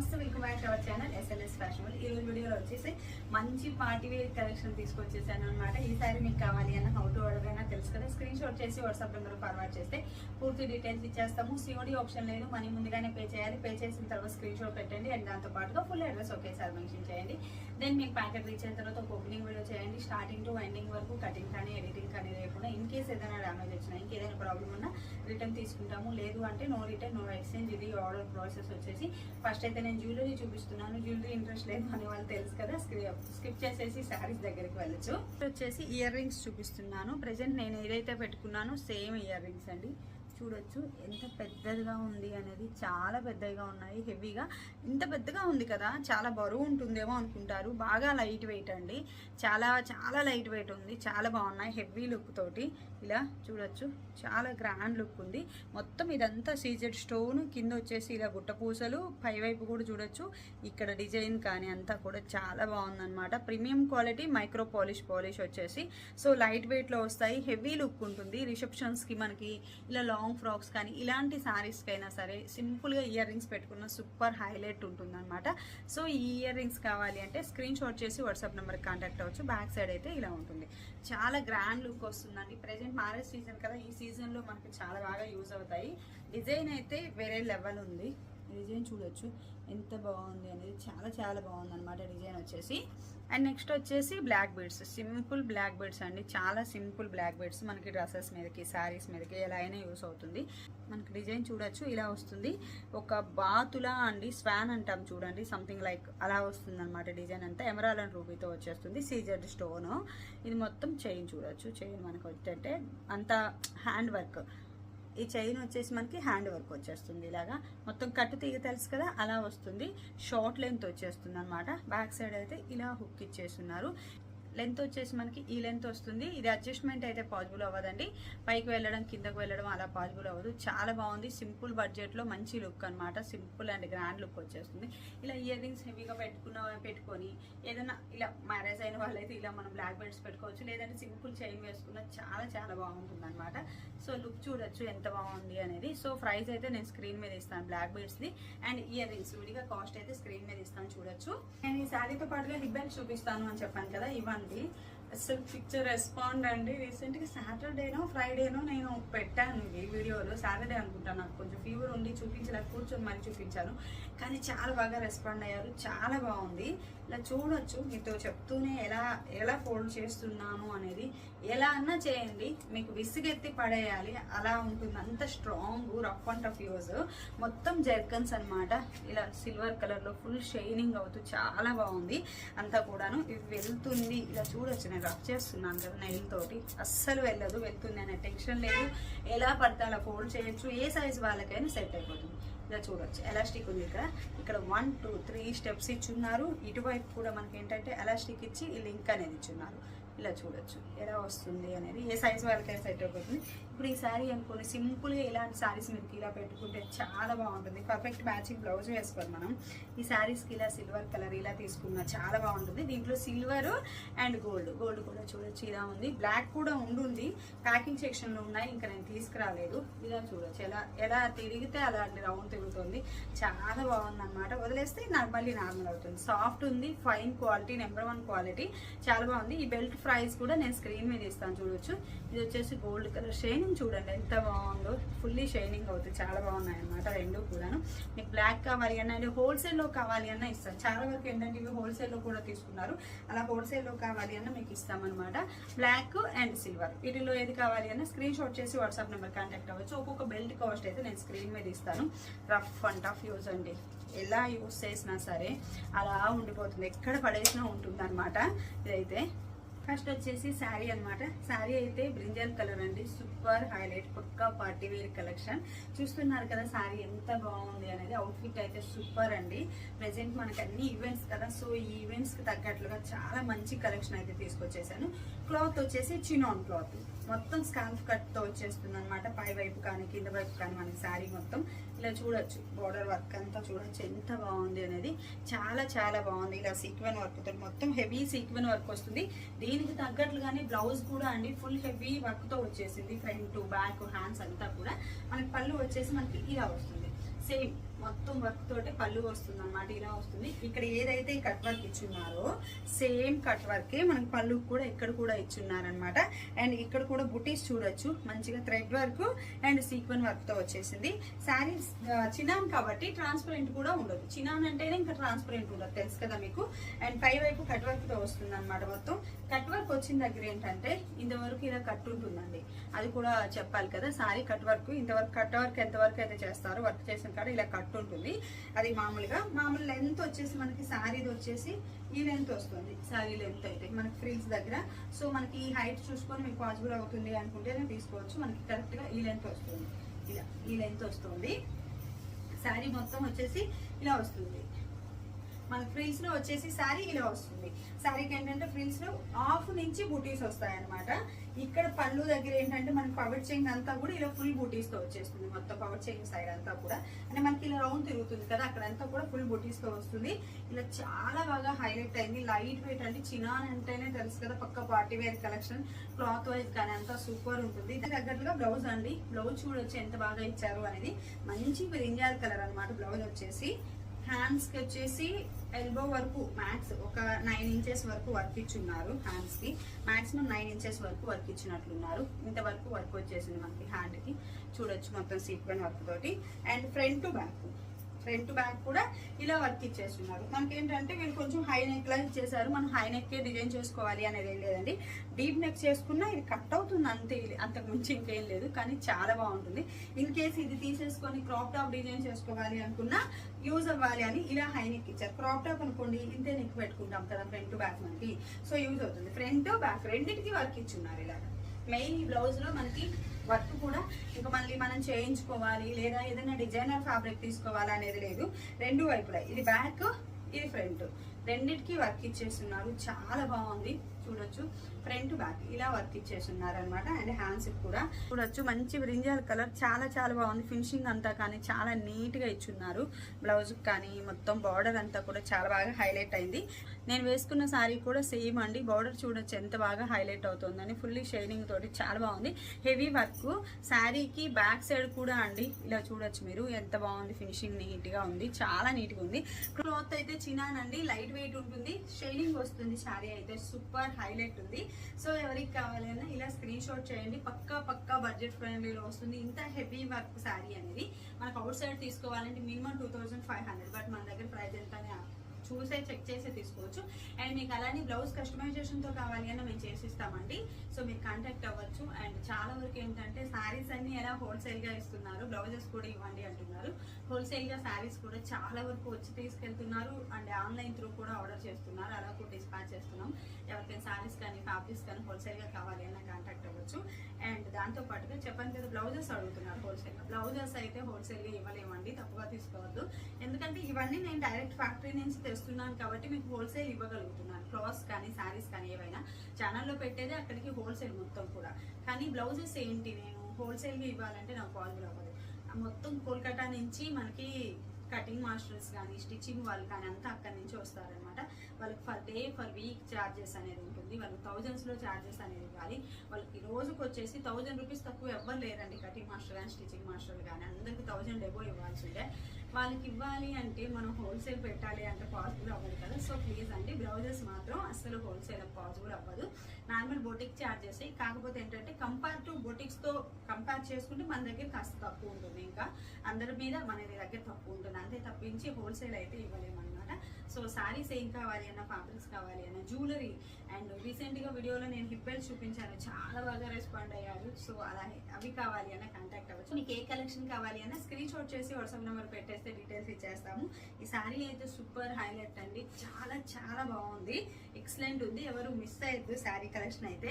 నమస్తే welcome back our channel SLS fashion ఈ రోజు వీడియోలో వచ్చేసి మంచి పార్టీ వేర్ కలెక్షన్ తీసుకొచ్చేసాను అనమాట ఈసారి మీకు కావాలి అన్న హౌ టు ఆర్డర్ అయినా తెలుసు కదా? స్క్రీన్ షాట్ చేసి వాట్సాప్ నెంబర్ ఫార్వర్డ్ చేస్తే పూర్తి డీటెయిల్స్ ఇచ్చేస్తాము. సిఓడి ఆప్షన్ లేదు. మనీ ముందుగానే పే చేయాలి. పే చేసిన తర్వాత స్క్రీన్ షాట్ పెట్టండి. అండ్ దాంతో పాటుగా ఫుల్ అడ్రస్ ఒకేసారి మెన్షన్ చేయండి. దెన్ మీకు ప్యాకెట్ రీచ్ అయిన తర్వాత ఒక ఓపెనింగ్ వీడియో చేయండి. స్టార్టింగ్ టు ఎండింగ్ వరకు కటింగ్ కానీ ఎడిటింగ్ కానీ లేకుండా ఇన్ కేస్ ఏదైనా డ్యామేజ్ వచ్చినా ఇంకేదైనా ప్రాబ్లం ఉన్నా రిటర్న్ తీసుకుంటాము. లేదు అంటే నో రిటర్న్ నో ఎక్స్చేంజ్ ఇది ఆర్డర్ ప్రాసెస్ వచ్చేసి ఫస్ట్ అయితే నేను జ్యువెలరీ చూపిస్తున్నాను జ్యువెలరీ ఇంట్రెస్ట్ లేదు అని వాళ్ళు తెలుసు కదా స్కిప్ చేసేసి శారీస్ దగ్గరికి వెళ్ళచ్చు. వచ్చేసి ఇయర్ రింగ్స్ చూపిస్తున్నాను. ప్రజెంట్ నేను ఏదైతే పెట్టుకున్నానో సేమ్ ఇయర్ రింగ్స్ అండి. చూడొచ్చు. ఎంత పెద్దదిగా ఉంది అనేది చాలా పెద్దగా ఉన్నాయి. హెవీగా. ఇంత పెద్దగా ఉంది కదా. చాలా బరువు ఉంటుందేమో అనుకుంటారు. బాగా లైట్ వెయిట్ అండి. చాలా చాలా లైట్ వెయిట్ ఉంది. చాలా బాగున్నాయి. హెవీ లుక్ తోటి. ఇలా చూడొచ్చు. చాలా గ్రాండ్ లుక్ ఉంది. మొత్తం ఇదంతా సీజెడ్ స్టోన్ కింద వచ్చేసి ఇలా గుట్టపూసలు పూసలు పై వైపు కూడా చూడొచ్చు. ఇక్కడ డిజైన్ కానీ అంతా కూడా చాలా బాగుందన్నమాట. Premium quality micro polish polish వచ్చేసి. సో లైట్ వెయిట్లో వస్తాయి. హెవీ లుక్ ఉంటుంది. రిసెప్షన్స్కి మనకి ఇలా లాంగ్ ఫ్రాక్స్ కానీ ఇలాంటి సారీస్కి అయినా సరే సింపుల్గా ఇయర్ రింగ్స్ పెట్టుకున్న సూపర్ హైలైట్ ఉంటుందన్నమాట. సో ఈ ఇయర్ రింగ్స్ కావాలి అంటే స్క్రీన్ షాట్ చేసి వాట్సాప్ నెంబర్కి కాంటాక్ట్ అవ్వచ్చు. బ్యాక్ సైడ్ అయితే ఇలా ఉంటుంది. చాలా గ్రాండ్ లుక్ వస్తుందండి. ప్రజెంట్ మ్యారేజ్ సీజన్ కదా ఈ సీజన్లో మనకి చాలా బాగా యూజ్ అవుతాయి. డిజైన్ అయితే వేరే లెవెల్ ఉంది. డిజైన్ చూడొచ్చు. ఎంత బాగుంది అనేది చాలా చాలా బాగుంది అనమాట డిజైన్ వచ్చేసి. అండ్ నెక్స్ట్ వచ్చేసి black beads. Simple black beads అండి. చాలా సింపుల్ బ్లాక్ బీడ్స్ మనకి డ్రెస్సెస్ మీదకి శారీస్ మీదకి ఎలా అయినా యూస్ అవుతుంది. మనకి డిజైన్ చూడొచ్చు ఇలా వస్తుంది. ఒక బాతులా అండి స్వాన్ అంటాం చూడండి. సంథింగ్ లైక్ అలా వస్తుంది అనమాట డిజైన్ అంతా. ఎమరాల్ అండ్ రూబీతో వచ్చేస్తుంది సీజర్డ్ స్టోన్. ఇది మొత్తం చైన్ చూడొచ్చు. చైన్ మనకు వచ్చేటంటే అంత హ్యాండ్ వర్క్. ఈ చైన్ వచ్చేసి మనకి హ్యాండ్ వర్క్ వచ్చేస్తుంది ఇలాగా. మొత్తం కట్టు తీగ తెలుసు కదా అలా వస్తుంది. షార్ట్ లెంత్ వచ్చేస్తుంది అనమాట బ్యాక్ సైడ్ అయితే ఇలా హుక్ ఇచ్చేస్తున్నారు. లెంత్ వచ్చేసి మనకి ఈ లెంత్ వస్తుంది. ఇది అడ్జస్ట్మెంట్ అయితే పాసిబుల్ అవ్వదండి. పైకి వెళ్ళడం కిందకు వెళ్ళడం అలా పాసిబుల్ అవ్వదు. చాలా బాగుంది. సింపుల్ బడ్జెట్లో మంచి లుక్ అనమాట సింపుల్ అండ్ గ్రాండ్ లుక్ వచ్చేస్తుంది. ఇలా ఇయర్ రింగ్స్ హెవీగా పెట్టుకున్న పెట్టుకొని ఏదైనా ఇలా మ్యారేజ్ అయిన వాళ్ళైతే ఇలా మనం బ్లాక్ బెల్ట్స్ పెట్టుకోవచ్చు. లేదంటే సింపుల్ చైన్ వేసుకున్న చాలా చాలా బాగుంటుంది అనమాట సో లుక్ చూడొచ్చు ఎంత బాగుంది అనేది. సో ప్రైస్ అయితే నేను స్క్రీన్ మీద ఇస్తాను బ్లాక్ బెల్ట్స్ది అండ్ ఇయర్ రింగ్స్ విడిగా కాస్ట్ అయితే స్క్రీన్ మీద ఇస్తాను చూడొచ్చు. నేను ఈ శారీతో పాటుగా హిప్ చూపిస్తాను అని చెప్పాను కదా. ఇవ్వండి అసలు పిక్చర్ రెస్పాండ్ అండి. రీసెంట్గా సాటర్డేనో ఫ్రైడేనో నేను పెట్టాను ఈ వీడియోలో. సాటర్డే అనుకుంటాను నాకు కొంచెం ఫీవర్ ఉండి చూపించలేక కూర్చొని మరి చూపించాను. కానీ చాలా బాగా రెస్పాండ్ అయ్యారు. చాలా బాగుంది. ఇలా చూడొచ్చు మీతో చెప్తూనే ఎలా ఎలా ఫోల్డ్ చేస్తున్నాను అనేది. ఎలా అన్నా చేయండి మీకు విసిగెత్తి పడేయాలి. అలా ఉంటుంది. అంత strong rough and tough use మొత్తం జర్కన్స్ అన్నమాట. ఇలా సిల్వర్ కలర్లో ఫుల్ షైనింగ్ అవుతూ చాలా బాగుంది. అంతా కూడాను. ఇవి వెళ్తుంది. ఇలా చూడొచ్చు నేను రఫ్ చేస్తున్నాను కదా నెయిల్ తోటి. అస్సలు వెళ్ళదు వెళ్తుంది అనే టెన్షన్ లేదు. ఎలా పడితే అలా ఫోల్డ్ చేయొచ్చు ఏ సైజ్ వాళ్ళకైనా సెట్ అయిపోతుంది. ఇలా చూడొచ్చు. ఎలాస్టిక్ ఉంది ఇక్కడ. ఇక్కడ వన్ టూ త్రీ స్టెప్స్ ఇచ్చున్నారు. ఇటువైపు కూడా మనకి ఏంటంటే ఎలాస్టిక్ ఇచ్చి ఈ లింక్ అనేది ఇచ్చున్నారు. ఇలా చూడొచ్చు. ఎలా వస్తుంది అనేది. ఏ సైజ్ వాళ్ళకైనా సెట్ అయిపోతుంది ఇప్పుడు ఈ శారీ అనుకోని సింపుల్గా ఇలాంటి శారీస్ మీకు ఇలా పెట్టుకుంటే చాలా బాగుంటుంది. పర్ఫెక్ట్ మ్యాచింగ్ బ్లౌజ్ వేసుకోవాలి మనం. ఈ శారీస్కి ఇలా సిల్వర్ కలర్ ఇలా తీసుకున్నా చాలా బాగుంటుంది. దీంట్లో సిల్వర్ అండ్ గోల్డ్ గోల్డ్ కూడా చూడొచ్చు ఇలా ఉంది. బ్లాక్ కూడా ఉండుంది. ప్యాకింగ్ సెక్షన్లో ఉన్నాయి ఇంకా నేను తీసుకురాలేదు. ఇలా చూడొచ్చు. ఎలా ఎలా తిరిగితే అలాంటి రౌండ్ తిరుగుతుంది. చాలా బాగుంది అనమాట వదిలేస్తే నాకు మళ్ళీ నార్మల్ అవుతుంది. సాఫ్ట్ ఉంది fine quality number one quality చాలా బాగుంది. ఈ బెల్ట్ ప్రైస్ కూడా నేను స్క్రీన్ మీద ఇస్తాను చూడొచ్చు. ఇది వచ్చేసి గోల్డ్ కలర్ షైనింగ్ చూడండి ఎంత బాగుందో. ఫుల్లీ షైనింగ్ అవుతుంది చాలా బాగున్నాయి అనమాట రెండు కూడాను. మీకు బ్లాక్ కావాలి అన్న అంటే హోల్సేల్లో కావాలి అన్న ఇస్తాను. చాలా వరకు ఏంటంటే ఇవి హోల్సేల్లో కూడా తీసుకున్నారు. అలా హోల్సేల్లో కావాలి అన్న మీకు ఇస్తామన్నమాట. బ్లాక్ అండ్ సిల్వర్ వీటిలో ఏది కావాలి అన్న స్క్రీన్ షాట్ చేసి వాట్సాప్ నెంబర్ కాంటాక్ట్ అవ్వచ్చు. ఒక్కొక్క బెల్ట్ కాస్ట్ అయితే నేను స్క్రీన్ మీద ఇస్తాను. రఫ్ అండ్ టఫ్ యూజ్ అండి. ఎలా యూజ్ చేసినా సరే అలా ఉండిపోతుంది. ఎక్కడ పడేసినా ఉంటుంది అనమాట ఇదైతే. ఫస్ట్ వచ్చేసి శారీ అన్నమాట. శారీ అయితే బ్రింజల్ కలర్ అండి. Super highlight. పక్కా పార్టీ వేర్ కలెక్షన్. చూస్తున్నారు కదా శారీ ఎంత బాగుంది అనేది. అవుట్ఫిట్ అయితే సూపర్ అండి. ప్రజెంట్ మనకి అన్ని ఈవెంట్స్ కదా. సో ఈ ఈవెంట్స్కి తగ్గట్లుగా చాలా మంచి కలెక్షన్ అయితే తీసుకొచ్చేసాను. క్లాత్ వచ్చేసి చినాన్ క్లాత్. మొత్తం స్కాల్ఫ్ కట్తో వచ్చేస్తుంది అనమాట పై వైపు కానీ కింద వైపు కానీ మనకి శారీ మొత్తం ఇలా చూడొచ్చు. బోర్డర్ వర్క్ అంతా చూడొచ్చు. ఎంత బాగుంది అనేది చాలా చాలా బాగుంది. ఇలా సీక్వెన్ వర్క్ మొత్తం హెవీ సీక్వెన్ వర్క్ వస్తుంది. దీనికి తగ్గట్లుగానే బ్లౌజ్ కూడా అండి ఫుల్ హెవీ వర్క్తో వచ్చేసింది. ఫ్రంట్ బ్యాక్ హ్యాండ్స్ అంతా కూడా మనకి పళ్ళు వచ్చేసి మనకి ఇలా వస్తుంది. సేమ్ మొత్తం వర్క్ తోటి పళ్ళు వస్తుంది అనమాట ఇలా వస్తుంది. ఇక్కడ ఏదైతే ఈ కట్ వర్క్ ఇచ్చున్నారో సేమ్ కట్ వర్కే మనకి పళ్ళు కూడా ఇక్కడ కూడా ఇచ్చున్నారనమాట అండ్ ఇక్కడ కూడా బుటీస్ చూడొచ్చు మంచిగా థ్రెడ్ వర్క్ అండ్ సీక్వెన్ వర్క్తో వచ్చేసింది. శారీ చినాన్ కాబట్టి ట్రాన్స్పరెంట్ కూడా ఉండదు. చినాన్ అంటేనే ఇంకా ట్రాన్స్పరెంట్ ఉండదు తెలుసు కదా మీకు? అండ్ పై వైపు కట్ వర్క్తో వస్తుంది అనమాట మొత్తం. కట్ వర్క్ వచ్చిన దగ్గర ఏంటంటే ఇంతవరకు ఇలా కట్ ఉంటుందండి. అది కూడా చెప్పాలి కదా సారీ కట్ వర్క్ ఇంతవరకు కట్ వర్క్ ఎంత వరకు అయితే చేస్తారో వర్క్ చేసిన కాడ ఇలా కట్ ఉంటుంది. అది మామూలుగా మామూలు లెంత్ వచ్చేసి మనకి శారీది వచ్చేసి ఈ లెంత్ వస్తుంది. శారీ లెంత్ అయితే మనకి ఫ్రిల్స్ దగ్గర. సో మనకి ఈ హైట్ చూసుకొని మీకు పాసిబుల్ అవుతుంది అనుకుంటేనే తీసుకోవచ్చు. మనకి కరెక్ట్గా ఈ లెంత్ వస్తుంది. ఇలా ఈ లెంత్ వస్తుంది. శారీ మొత్తం వచ్చేసి ఇలా వస్తుంది. మనకి ఫ్రిల్స్లో వచ్చేసి శారీ ఇలా వస్తుంది. శారీకి ఏంటంటే ఫ్రిల్స్లో హాఫ్ నుంచి బూటీస్ వస్తాయి అనమాట ఇక్కడ పళ్ళు దగ్గర ఏంటంటే మనకి పవర్ చైన్ అంతా కూడా ఇలా ఫుల్ బూటీస్తో వచ్చేస్తుంది. మొత్తం పవర్ చైన్ సైడ్ అంతా కూడా. అంటే మనకి ఇలా రౌండ్ తిరుగుతుంది కదా అక్కడంతా కూడా ఫుల్ బూటీస్తో వస్తుంది. ఇలా చాలా బాగా హైలైట్ అయింది. లైట్ వెయిట్ అంటే చినాన్ అంటేనే తెలుసు కదా పక్క party wear collection cloth wise కానీ అంతా సూపర్ ఉంటుంది. ఇది దగ్గరగా బ్లౌజ్ అండి. బ్లౌజ్ చూడొచ్చు ఎంత బాగా ఇచ్చారు అనేది. మంచి బ్రింజాల్ కలర్ అనమాట బ్లౌజ్ వచ్చేసి. హ్యాండ్స్కి వచ్చేసి ఎల్బో వరకు మ్యాక్స్ ఒక నైన్ ఇంచెస్ వరకు వర్క్ ఇచ్చున్నారు హ్యాండ్స్కి. మాక్సిమం నైన్ ఇంచెస్ వరకు వర్క్ ఇచ్చినట్లున్నారు ఇంతవరకు వర్క్ వచ్చేసింది మనకి హ్యాండ్కి. చూడొచ్చు మొత్తం సీక్వెన్ వర్క్ తోటి. And front to back front back కూడా ఇలా వర్క్ ఇచ్చేస్తున్నారు. మనకి ఏంటంటే వీళ్ళు కొంచెం హై నెక్ లా ఇచ్చేసారు మనం హై నెక్ డిజైన్ చేసుకోవాలి అనేది ఏం లేదండి. డీప్ నెక్ చేసుకున్నా ఇది కట్ అవుతుంది అంతే. ఇది అంతకు మించి ఇంకేం లేదు. కానీ చాలా బాగుంటుంది. ఇన్ కేస్ ఇది తీసేసుకొని క్రాప్ టాప్ డిజైన్ చేసుకోవాలి అనుకున్నా యూజ్ అవ్వాలి అని ఇలా హై నెక్ ఇచ్చారు. క్రాప్ టాప్ అనుకోండి ఇంతే నెక్ పెట్టుకుంటాం కదా ఫ్రంట్ బ్యాక్ మనకి. సో యూజ్ అవుతుంది. ఫ్రంట్ బ్యాక్ రెండింటికి వర్క్ ఇచ్చున్నారు ఇలా మెయిన్ ఈ బ్లౌజ్లో మనకి వర్క్ కూడా ఇంకా మళ్ళీ మనం చేయించుకోవాలి లేదా ఏదైనా డిజైనర్ ఫ్యాబ్రిక్ తీసుకోవాలి అనేది లేదు. రెండు వైపులా. ఇది బ్యాక్ ఇది ఫ్రంట్. రెండిటికి వర్క్ ఇచ్చేస్తున్నారు. చాలా బాగుంది. చూడొచ్చు. ఫ్రంట్ బ్యాక్ ఇలా వర్క్ ఇచ్చేస్తున్నారు అనమాట అండ్ హ్యాండ్స్ కూడా. చూడొచ్చు. మంచి బ్రింజాల్ కలర్. చాలా చాలా బాగుంది. ఫినిషింగ్ అంతా కానీ చాలా నీట్గా ఇచ్చున్నారు. బ్లౌజ్ కానీ మొత్తం బార్డర్ అంతా కూడా చాలా బాగా హైలైట్ అయింది. నేను వేసుకున్న శారీ కూడా సేమ్ అండి. బార్డర్ చూడొచ్చు ఎంత బాగా హైలైట్ అవుతుందని. ఫుల్లీ షైనింగ్ తోటి చాలా బాగుంది. హెవీ వర్క్ శారీకి బ్యాక్ సైడ్ కూడా అండి. ఇలా చూడొచ్చు మీరు. ఎంత బాగుంది ఫినిషింగ్ నీట్గా ఉంది. చాలా నీట్గా ఉంది. క్లోత్ అయితే చినానండి లైట్ వెయిట్ ఉంటుంది. షైనింగ్ వస్తుంది శారీ అయితే. సూపర్ హైలైట్ ఉంది. సో ఎవరికి కావాలన్నా ఇలా స్క్రీన్ షాట్ చేయండి. పక్కా పక్కా బడ్జెట్ ఫ్రెండ్లీలో వస్తుంది. ఇంత హెవీ వర్క్ శారీ అనేది. మనకు అవుట్ సైడ్ తీసుకోవాలంటే minimum two thousand five hundred but మన దగ్గర ప్రైస్ ఎంత చూసే చెక్ చేసే తీసుకోవచ్చు. అండ్ మీకు అలానే బ్లౌజ్ కస్టమైజేషన్తో కావాలి అన్న మేము చేసిస్తామండి. సో మీరు కాంటాక్ట్ అవ్వచ్చు. అండ్ చాలా వరకు ఏంటంటే శారీస్ అన్ని ఎలా హోల్సేల్గా ఇస్తున్నారు బ్లౌజెస్ కూడా ఇవ్వండి అంటున్నారు. హోల్సేల్గా శారీస్ కూడా చాలా వరకు వచ్చి తీసుకెళ్తున్నారు. అండ్ ఆన్లైన్ త్రూ కూడా ఆర్డర్ చేస్తున్నారు. అలా కూడా డిస్పాచ్ చేస్తున్నాం. ఎవరికైనా శారీస్ కానీ ఫ్యాబ్రిక్స్ కానీ హోల్సేల్గా కావాలి అన్న కాంటాక్ట్ అవ్వచ్చు. అండ్ దాంతో పాటుగా చెప్పండి కదా బ్లౌజెస్ అడుగుతున్నారు హోల్సేల్గా బ్లౌజెస్ అయితే హోల్సేల్గా ఇవ్వలేమండి తప్పుగా తీసుకోవద్దు. ఎందుకంటే ఇవన్నీ నేను డైరెక్ట్ ఫ్యాక్టరీ నుంచి తెస్తున్నాను కాబట్టి మీకు హోల్సేల్ ఇవ్వగలుగుతున్నాను. క్లాత్స్ కానీ శారీస్ కానీ ఏవైనా. ఛానల్లో పెట్టేదే అక్కడికి హోల్సేల్ మొత్తం కూడా. కానీ బ్లౌజెస్ ఏంటి? నేను హోల్సేల్గా ఇవ్వాలంటే నాకు పాజిబుల్ అవ్వదు. మొత్తం కోల్కతా నుంచి మనకి కటింగ్ మాస్టర్స్ కానీ స్టిచ్చింగ్ వాళ్ళు కానీ అంతా అక్కడి నుంచి వస్తారనమాట వాళ్ళకి per day per week charges అనేది ఉంటుంది. వాళ్ళకి థౌజండ్స్లో ఛార్జెస్ అనేది ఇవ్వాలి. వాళ్ళకి రోజుకి వచ్చేసి థౌజండ్ రూపీస్ తక్కువ ఎవ్వరు లేరండి కటింగ్ మాస్టర్ కానీ స్టిచ్చింగ్ మాస్టర్ కానీ. అందరికీ థౌజండ్ ఎబో ఇవ్వాల్సిందే. వాళ్ళకి ఇవ్వాలి అంటే మనం హోల్సేల్ పెట్టాలి అంటే పాసిబుల్ అవ్వదు కదా. సో ప్లీజ్ అండి బ్లౌజెస్ మాత్రం అస్సలు హోల్సేల్ పాసిబుల్ అవ్వదు. నార్మల్ బొటిక్ ఛార్జెస్ కాకపోతే ఏంటంటే కంపేర్ టు బొటిక్స్తో కంపేర్ చేసుకుంటే మన దగ్గర కాస్త తక్కువ ఉంటుంది ఇంకా. అందరి మీద మన దగ్గర తక్కువ ఉంటుంది. అంతే తప్పించి హోల్సేల్ అయితే ఇవ్వలేము అనమాట సో శారీస్ ఏం కావాలి అన్న ఫ్యాబ్రిక్స్ కావాలి అన్న జ్యువెలరీ అండ్ రీసెంట్గా వీడియోలో నేను హిప్ బెల్ట్ చూపించాను. చాలా బాగా రెస్పాండ్ అయ్యారు. సో అలా అవి కావాలి అన్న కాంటాక్ట్ అవ్వచ్చు. మీకు ఏ కలెక్షన్ కావాలి అన్న స్క్రీన్ షాట్ చేసి వాట్సాప్ నెంబర్ పెట్టేస్తే డీటెయిల్స్ ఇచ్చేస్తాము. ఈ సారీ అయితే సూపర్ హైలైట్ అండి. చాలా చాలా బాగుంది. ఎక్సలెంట్ ఉంది. ఎవరు మిస్ అయ్యద్దు శారీ కలెక్షన్ అయితే.